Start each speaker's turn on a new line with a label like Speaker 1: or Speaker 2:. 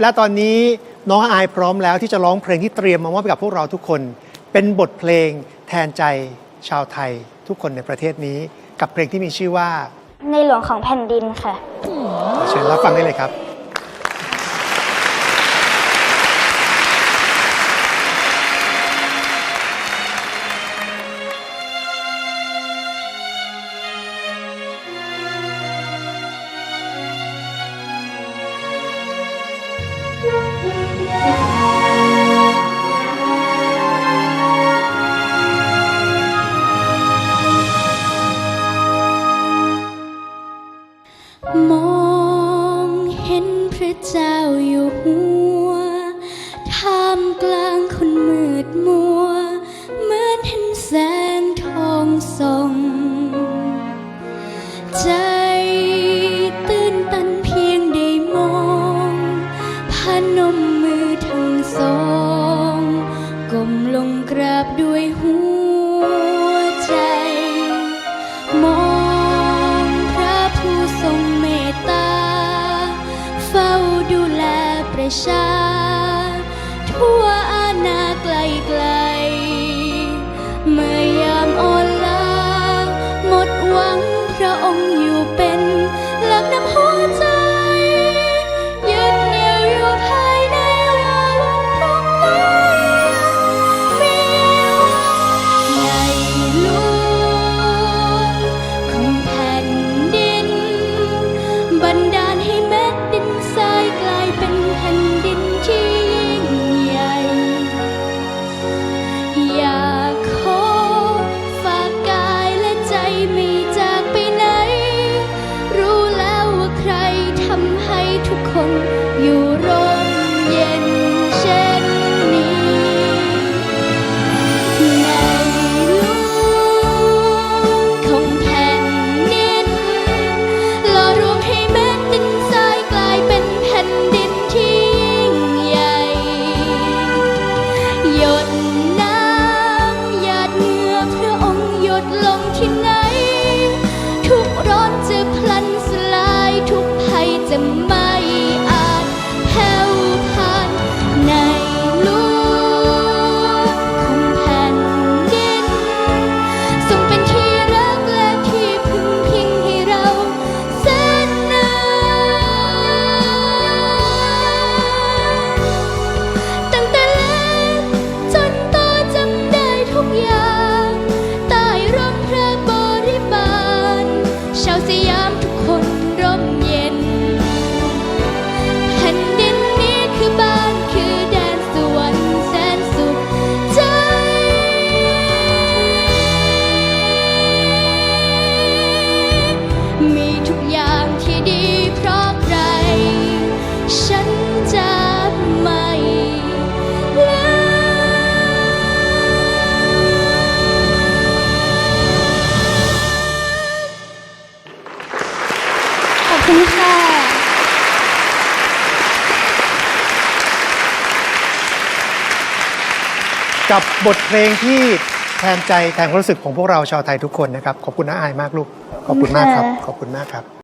Speaker 1: และตอนนี้น้องอายพร้อมแล้วที่จะร้องเพลงที่เตรียมมามอบให้กับพวกเราทุกคน เป็นบทเพลงแทนใจชาวไทยทุกคนในประเทศนี้ กับเพลงที่มีชื่อว่า
Speaker 2: ในหลวงของแผ่นดินค่ะ
Speaker 1: ขอเชิญรับฟังได้เลยครับ
Speaker 2: มองเห็นพระเจ้าอยู่หัวท่ามกลางคนมืดมัว เหมือนเห็นแสงทองส่องใจ ชา ทั่วอาณาไกลไกล คนอยู่
Speaker 1: กับบทเพลงที่แทนใจแทนความรู้สึกของพวกเราชาวไทยทุกคนนะครับ ขอบคุณน้าอายมากลูก ขอบคุณมากครับ ขอบคุณมากครับ